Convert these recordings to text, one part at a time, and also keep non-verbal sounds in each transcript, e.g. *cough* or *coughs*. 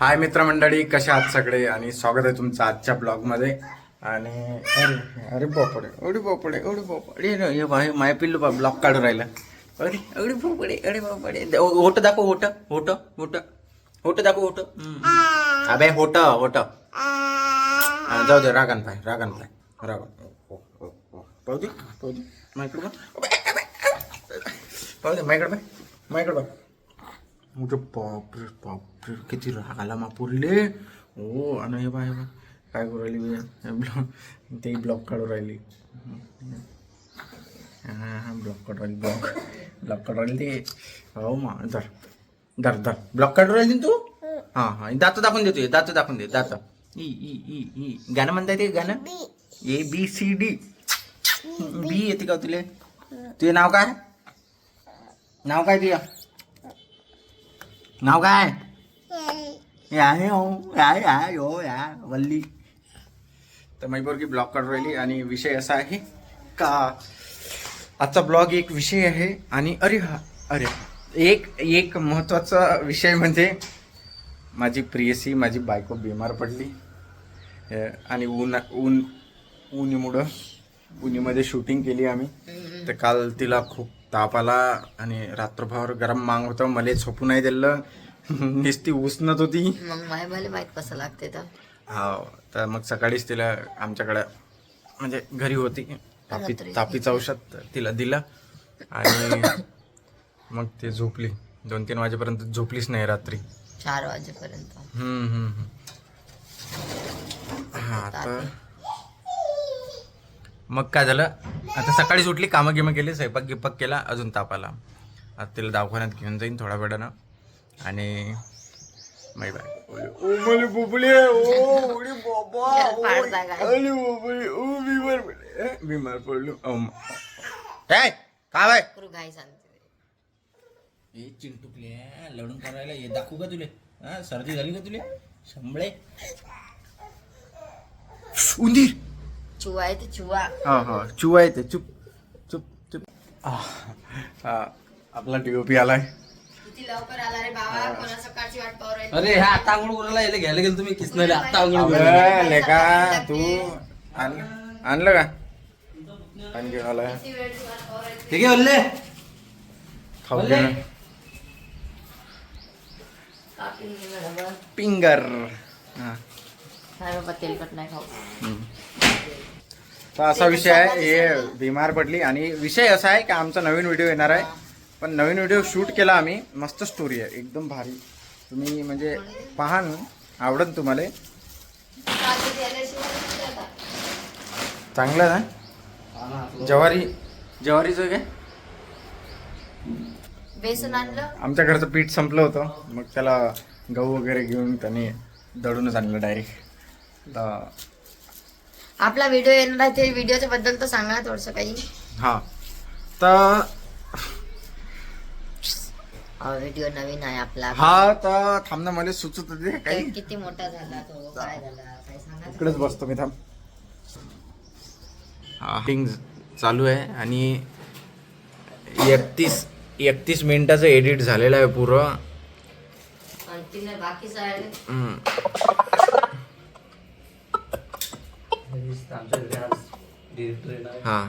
हाय मित्रमंडळी कशा आहात सगळे? आणि स्वागत आहे तुमचं आजच्या ब्लॉगमध्ये. आणि अरे अरे बापडे एवढी बापडे एवढी बापडे अरे हे भाई माय पिल्लू बा ब्लॉग काढून राहिला. अरे एवढी बापडे अरे बापडे होट दाखव होट होट होट होट दाखव होट अबे होट होट जाऊ दे रागन पाय रागन पाय रागन. ओ, पाहू दे पाहू दे. माझ्याकडे पाहू दे माझ्याकडे पाय माझ्याकडे पाय म्हणजे बापरे बापरे किती राग आला मा पुरले हो आणि हे बाय काय करू राहिली बे? ब्लॉग ते ब्लॉग काढू राहिली हा ब्लॉग काढू राहिली ब्लॉग ब्लॉग काढू राहिली ते हो मा धर धर धर ब्लॉग काढू राहिली तू हां हां दात दाखवून देतो दात दाखवून दे दात ई ई ई ई गाणं म्हणताय ते गाणं ए बी सी डी बी येते का तुले तुझे नाव काय नाव काय तुझ्या नाव काय हे हो हो वल्ली तर मैबोरगी ब्लॉग काढून राहिली आणि विषय असा आहे का आजचा ब्लॉग एक विषय आहे आणि अरे हा अरे एक एक महत्त्वाचा विषय म्हणजे माझी प्रियसी माझी बायको बिमार पडली. आणि ऊन ऊन उन्हीमुळं उन्हीमध्ये शूटिंग केली आम्ही. तर काल तिला खूप ताप आला आणि रात्रभर गरम मांग होतं मला झोपू नाही दिलं. *laughs* नुसती उष्णत होती. मग माय भले माहीत कसं लागते तर? हा तर मग सकाळीच तिला आमच्याकडे म्हणजे घरी होती. तापी. तापीचं औषध तिला दिलं आणि *coughs* मग ती झोपली. दोन तीन वाजेपर्यंत झोपलीच नाही रात्री. चार वाजेपर्यंत. हम्म, हम्म, हम्म. हा तर मग काय झालं? आता सकाळीच उठली कामं गिमं केली स्वयंपाक गिपाक केला अजून ताप आला. आता तिला दवाखान्यात घेऊन जाईन थोड्या वेळानं. आणि माही बाय. ओ मला बुबले ओ उडी बाबा? अरे बुबले ओ बिमार पडले. बिमार पडलो. काय काय बाय? करू घाई सांगते. ए चिंटुकल्या लढून करायला हे दाखवू का तुले? हा सर्दी झाली का तुले? शंभळे उंदीर. चुवा आहे ते चुवा. हा हा. चुवा येते चुप चुप चुप. आह, हा, आपला डीओपी आलाय. किती लवकर आला रे बाबा? कोणा सकाळची वाट पाहू राहिली? अरे ह्या आता आंघोळ करायला यायला घ्यायला गेलो तुम्ही किसनाले आता आंघोळ अबे, लेका तू आण- आणलं का? आलाय. किती वाट पाहू राहिली? ठीक आहे वल्ले खाऊ बोलले? घे ना. कापून घे बरोबर. पिंगर. हा. बाबा तेलकट नाही खाऊ. हम्म. तर असा विषय आहे हे बिमार पडली. आणि विषय असा आहे की आमचा नवीन व्हिडिओ येणार आहे. पण नवीन व्हिडिओ शूट केला आम्ही. मस्त स्टोरी आहे. एकदम भारी. तुम्ही म्हणजे पहा ना. आवडत तुम्हाला. चांगलं ना? ज्वारी ज्वारीचं काय? बेसन आणलं. आमच्या घरचं पीठ संपलं होतं. मग त्याला गहू वगैरे घेऊन त्याने दळूनच आणलं डायरेक्ट तर आपला व्हिडिओ येणार आहे ते व्हिडिओच्या बद्दल तर सांगा थोडस काही. हां. तर व्हिडिओ नवीन आहे आपला. हा तर थांब ना मला सुचत होते काही. किती मोठा झाला तो काय झाला काय सांगा इकडेच बसतो मी थांब. शूटिंग चालू आहे आणि एकतीस एकतीस मिनिटाचं एडिट झालेलं आहे पुरं. आणि आमच्या घरी आज डिरेक्टर येणार हा.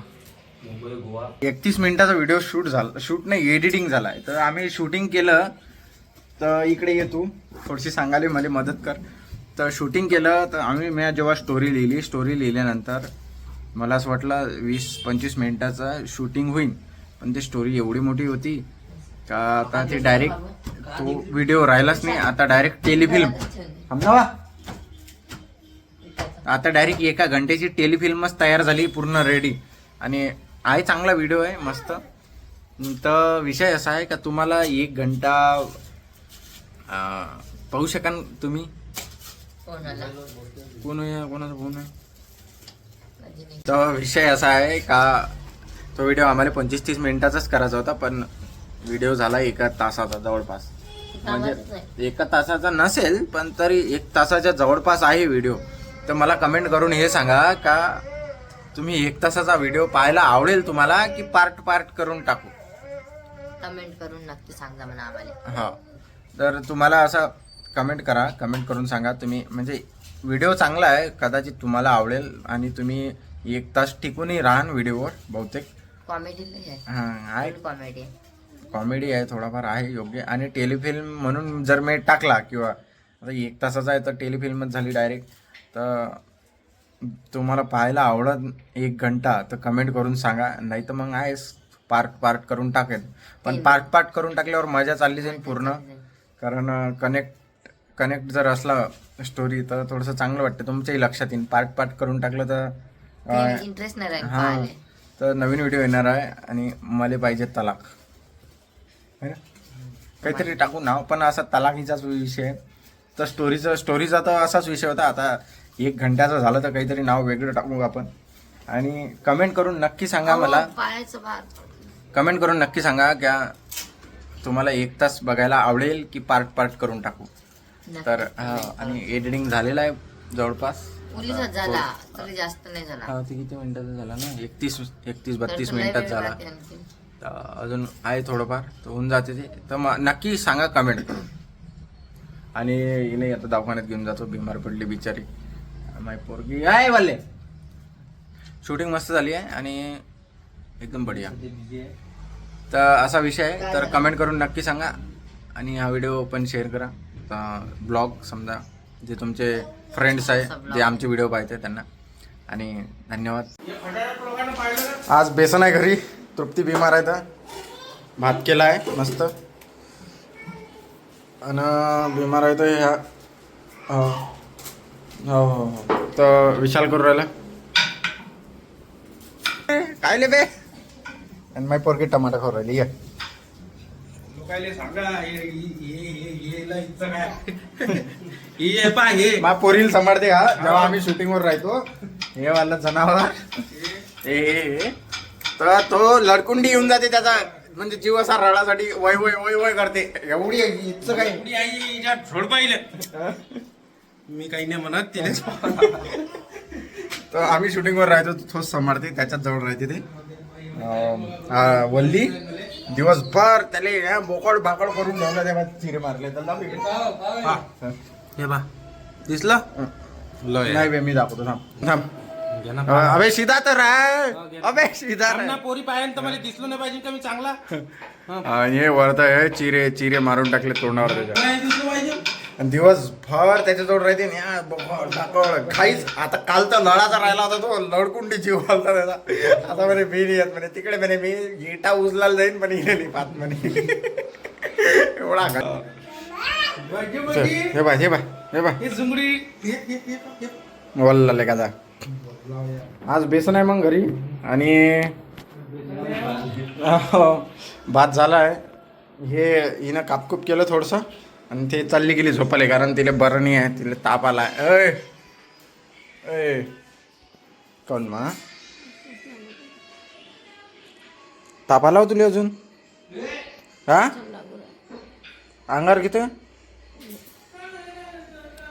मुंबई गोवा. एकतीस मिनिटाचा व्हिडिओ शूट झाला शूट नाही एडिटिंग झाला आहे तर आम्ही शूटिंग केलं तर इकडे ये तू. थोडीशी सांगायला मला मदत कर. तर शूटिंग केलं तर आम्ही मी जेव्हा स्टोरी लिहिली स्टोरी लिहिल्यानंतर मला असं वाटलं वीस पंचवीस मिनिटाचा शूटिंग होईल पण ती स्टोरी एवढी मोठी होती का आता ती डायरेक्ट तो व्हिडिओ राहिलाच नाही आता डायरेक्ट टेलिफिल्म समजावा आता डायरेक्ट एका घंटेची टेलिफिल्मच तयार झाली पूर्ण रेडी आणि आहे चांगला व्हिडिओ आहे मस्त. तर विषय असा आहे का तुम्हाला एक घंटा पाहू शकाल तुम्ही? कोण आहे कोणाचा फोन आहे. तर विषय असा आहे का तो व्हिडिओ आम्हाला पंचवीस तीस मिनिटाचाच करायचा होता पण व्हिडिओ झाला एका तासाचा जवळपास. म्हणजे. एका तासाचा नसेल पण तरी एक तासाच्या जवळपास आहे व्हिडिओ तर मला कमेंट करून हे सांगा का तुम्ही एक तासाचा व्हिडिओ पाहायला आवडेल तुम्हाला की पार्ट पार्ट करून टाकू? कमेंट करून नक्की सांगा म्हणा आम्हाला. हा. तर तुम्हाला असं कमेंट करा कमेंट करून सांगा. तुम्ही म्हणजे व्हिडिओ चांगला आहे कदाचित तुम्हाला आवडेल आणि तुम्ही एक तास टिकूनही राहान व्हिडिओवर बहुतेक. कॉमेडी आहे. हां आहे. कॉमेडी कॉमेडी आहे थोडाफार आहे योग्य. आणि टेलिफिल्म म्हणून जर मी टाकला किंवा आता एक तासाचा आहे तर टेलिफिल्मच झाली डायरेक्ट तर तुम्हाला पाहायला आवडत एक घंटा तर कमेंट करून सांगा. नाही तर मग आहेस पार्ट पार्ट करून टाकेन. पण पार्ट पार्ट करून टाकल्यावर मजा चालली जाईल पूर्ण. कारण कनेक्ट कनेक्ट जर असला स्टोरी तर थोडंसं चांगलं वाटतं तुमच्याही लक्षात येईल. पार्ट पार्ट करून टाकलं तर इंटरेस्ट नाही हा. तर नवीन व्हिडिओ येणार आहे आणि मला पाहिजे तलाक. है ना? काहीतरी टाकू नाव पण असा तलाकीचाच विषय आहे. तर स्टोरीचा स्टोरीचा तर असाच विषय होता. आता एक घंट्याचं झालं तर काहीतरी नाव वेगळं टाकू आपण. आणि कमेंट करून नक्की सांगा मला. कमेंट करून नक्की सांगा क्या तुम्हाला एक तास बघायला आवडेल की पार्ट पार्ट करून टाकू. तर हा, आणि एडिटिंग झालेलं आहे जवळपास. पोलिसात झाला तरी जास्त नाही झाला. हा ते किती मिनिटाचा झाला ना? एकतीस एकतीस बत्तीस मिनिटात झाला. अजून आहे थोडंफार तर होऊन जाते ते. तर मग नक्की सांगा कमेंट करून. आणि हिने आता दवाखान्यात घेऊन जातो बिमार पडली बिचारी. माय पोरगी. आहे वाले. शूटिंग मस्त झाली आहे आणि एकदम बढिया. तर असा विषय आहे. तर कमेंट करून नक्की सांगा आणि हा व्हिडिओ पण शेअर करा. ब्लॉग समजा जे तुमचे फ्रेंड्स आहे जे आमचे व्हिडिओ पाहते त्यांना. आणि धन्यवाद. आज बेसन आहे घरी. तृप्ती बिमार आहे तर. भात केला आहे मस्त. आणि बिमार आहे तर ह्या हो हो हो. तर विशाल करू राहिला. काय ले बे? आणि माझी पोरगी टमाटा खाऊ राहिली ये. हे *laughs* पा हे मा पोरील सांभाळते हा जेव्हा आम्ही shooting वर राहतो हे वाला जनावर. ए. तर तो लडकुंडी येऊन जाते त्याचा. म्हणजे जीव असा रडासाठी वय वय वय वय करते. एवढी इतकं काय? एवढी आई झोड पाहिलं. मी काही नाही म्हणत तिने *laughs* तर आम्ही shooting वर राहतो तोच सांभाळते त्याच्याच जवळ राहते ते. अं, वल्ली दिवसभर त्याला या बोकड बाकड करून ठेवलं तेव्हा चिरे मारले. इकडे. हा. हे बा. दिसलं? नाही बे मी दाखवतो थांब. थांब. घे ना. अं, अबे सीधा तर राह अबे सीधा ना राह पोरी पाहिजे तर मला दिसलो नाही पाहिजे का मी चांगला? *laughs* आणि हे वरत आहे चिरे चिरे मारून टाकले तोंडावर त्याच्या. नाही दिसलो पाहिजे. आणि दिवसभर त्याच्याजवळ राहते ना बोकड बाकड काहीच आता काल तर लढाचा राहिला होता तो लडकुंडी जीव घालता त्याचा. आता म्हणे मी नाही येत. म्हणे तिकडे म्हणे मी गेटा उचलायला जाईन पण नाही पाहत म्हणे. एवढा का हे बाय हे बाय हे बाय हे झुंगडी. वल्ला का आज बेसन आहे मग घरी. आणि भात झाला आहे हे हिनं कापकूप केलं थोडंसं. आणि ते चालली गेली झोपाले कारण तिला बरं नाही आहे तिला ताप आला आहे अय अय कोण मा? ताप आला हो तुला अजून? हा? अंगार किती?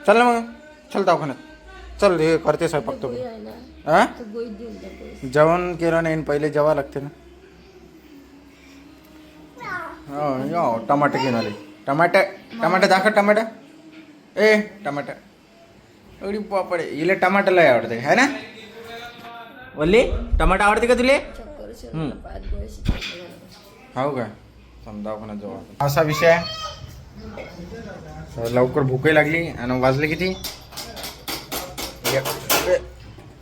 चल ना मग. चल दवाखान्यात. चल हे करते स्वयंपाक तो. हा? जेवण केलं नाही पहिले जेवा लागते ना. हो टमाटे घेऊन आले. टमाटे टमाटे दाखव टमाटा ए टमाटा एवढी पापडे इले टमाटा लय आवडते है ना वल्ली टमाटा आवडते का तुले हो का समजा दवाखान्यात असा विषय लवकर भूकही लागली आणि वाजले किती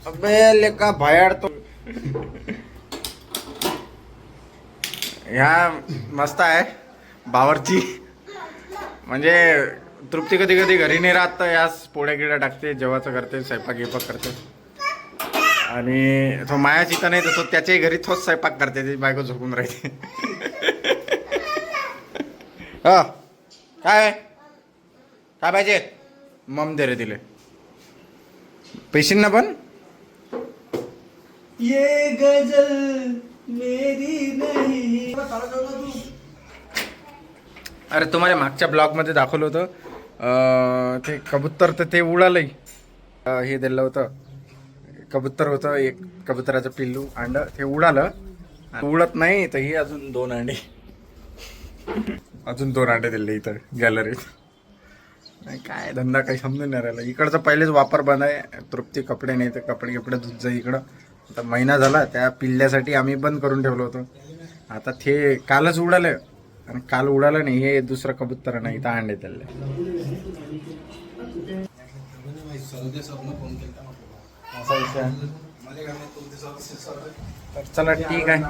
अबे- लेका बाहेर तो ह्या मस्त आहे बावरची म्हणजे तृप्ती कधी कधी घरी नाही राहत तर याच पोळ्या गिड्या टाकते जेवाचं करते स्वयंपाक गिपाक करते. आणि तो माया चिता नाही तर तो त्याच्याही घरी तोच स्वयंपाक करते ती बायको झोपून राहते *laughs* हा काय काय पाहिजे? मम दे रे तिले. पैसे ना पण? ये गजल मेरी नहीं। अरे तुम्हाला मागच्या ब्लॉगमध्ये दाखवलं होतं. ते कबूतर तर ते उडालंही हे दिलं होतं. कबूतर होतं एक कबुतराचं पिल्लू अंड ते उडालं. उडत नाही तर ही अजून दोन अंडे. अजून दोन अंडे दिले इथं गॅलरीत नाही काय धंदा काही समजून नाही राहिला. इकडचं पहिलेच वापर बंद आहे. तृप्ती कपडे नाही तर कपडे कपडे धुत जाई इकडं. आता महिना झाला त्या पिल्ल्यासाठी आम्ही बंद करून ठेवलं होतं. आता ते कालच उडालं. आणि काल उडाला नाही हे दुसरा कबुतर नाही तर अंडे त्याला तर चला ठीक आहे.